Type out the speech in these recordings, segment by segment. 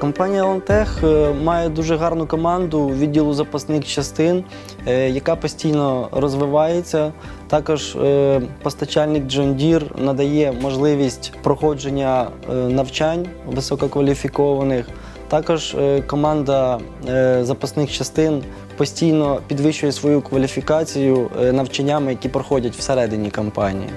Компанія Лантех має дуже гарну команду відділу запасних частин, е, яка постійно розвивається. Також е, постачальник John Deere надає можливість проходження е, навчань висококваліфікованих. Також е, команда е, запасних частин постійно підвищує свою кваліфікацію е, навчаннями, які проходять всередині компанії.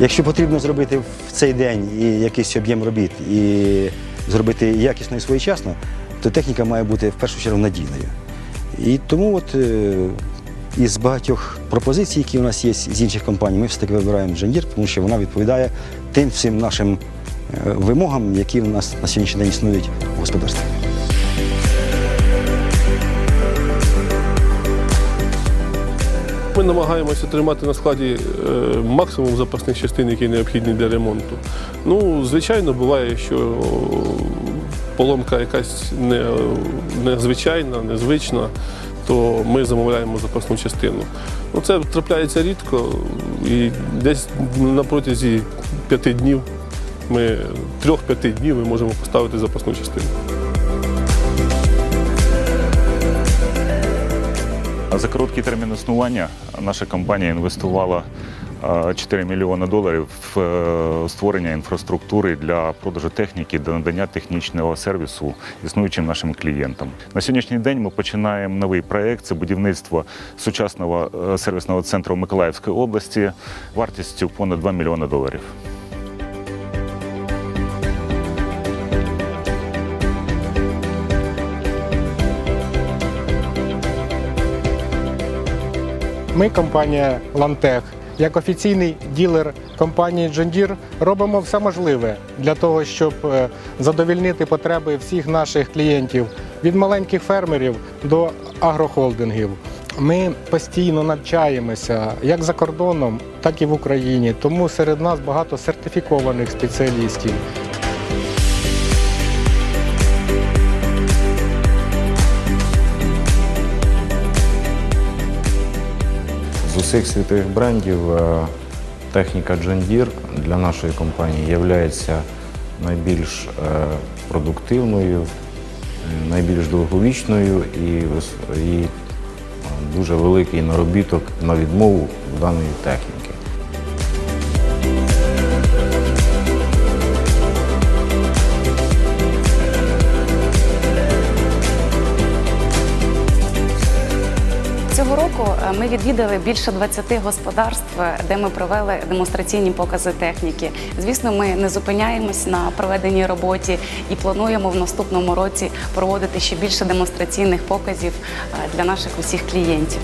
Якщо потрібно зробити в цей день і якийсь об'єм робіт і зробити якісно і своєчасно, то техніка має бути в першу чергу надійною. І тому от із багатьох пропозицій, які у нас є з інших компаній, ми все-таки вибираємо Deere, тому що вона відповідає тим всім нашим е, вимогам, які у нас на сьогоднішній день існують в господарстві. Ми намагаємося тримати на складі е, максимум запасних частин, які необхідні для ремонту. Ну, звичайно, буває, що поломка якась не, незвичайна, незвична, то ми замовляємо запасну частину. Ну, це трапляється рідко, і десь на протязі п'яти днів ми трьох-п'яти днів ми можемо поставити запасну частину. За короткий термін існування наша компанія інвестувала 4 мільйони доларів в е, створення інфраструктури для продажу техніки та надання технічного сервісу існуючим нашим клієнтам. На сьогоднішній день ми починаємо новий проект. Це будівництво сучасного е, сервісного центру в Миколаївській області вартістю понад 2 мільйони доларів. Ми, компанія Лантех, як офіційний ділер компанії Deere, робимо все можливе для того, щоб е, задовільнити потреби всіх наших клієнтів від маленьких фермерів до агрохолдингів. Ми постійно навчаємося як за кордоном, так і в Україні. Тому серед нас багато сертифікованих спеціалістів. Усіх світових брендів е, техніка John Deere для нашої компанії є найбільш е, продуктивною, найбільш довговічною і, і е, дуже великий наробіток на відмову даної техніки. Ми відвідали більше 20 господарств, де ми провели демонстраційні покази техніки. Звісно, ми не зупиняємось на проведеній роботі і плануємо в наступному році проводити ще більше демонстраційних показів е, для наших усіх клієнтів.